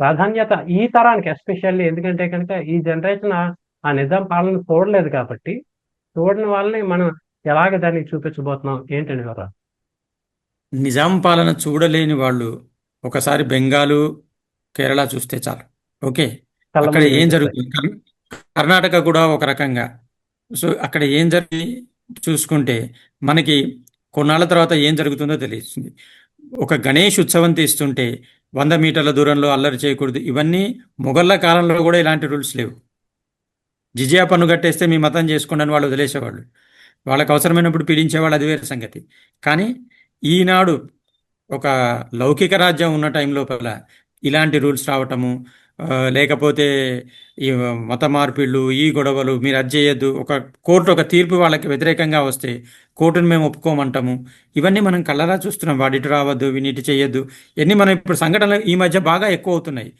ప్రాధాన్యత ఈ తరానికి ఎస్పెషల్లీ ఎందుకంటే కనుక ఈ జనరేషన్ ఆ నిజాం పాలన చూడలేదు కాబట్టి చూడని వాళ్ళని మనం ఎలాగ దాన్ని చూపించబోతున్నాం? ఏంటండి వివరాలు? నిజాం పాలన చూడలేని వాళ్ళు ఒకసారి బెంగాలు కేరళ చూస్తే చాలు. ఓకే? అక్కడ ఏం. జరుగుతుంది? కర్- కర్ణాటక కూడా ఒక రకంగా. సో అక్కడ ఏం జరిగి చూసుకుంటే మనకి కొన్నాళ్ళ తర్వాత ఏం జరుగుతుందో తెలుస్తుంది ఒక గణేష్ ఉత్సవం తీస్తుంటే వంద మీటర్ల దూరంలో అల్లరి చేయకూడదు. ఇవన్నీ మొఘళ్ళ కాలంలో కూడా ఇలాంటి రూల్స్ లేవు. జిజియా పన్ను కట్టేస్తే మీ మతం చేసుకోండి అని వాళ్ళు వదిలేసేవాళ్ళు. వాళ్ళకి అవసరమైనప్పుడు పీడించేవాళ్ళు అది వేరే సంగతి. కానీ ఈనాడు ఒక లౌకిక రాజ్యం ఉన్న టైం లోపల ఇలాంటి రూల్స్ రావటము లేకపోతే ఈ మత మార్పిళ్ళు ఈ గొడవలు మీరు అది చేయొద్దు. ఒక కోర్టు ఒక తీర్పు వాళ్ళకి వ్యతిరేకంగా వస్తే కోర్టును మేము ఒప్పుకోమంటాము. ఇవన్నీ మనం కళ్ళరా చూస్తున్నాం. వాడిటు రావద్దు వీనిటి చేయొద్దు. ఇవన్నీ మనం ఇప్పుడు సంఘటనలు ఈ మధ్య బాగా ఎక్కువ అవుతున్నాయి.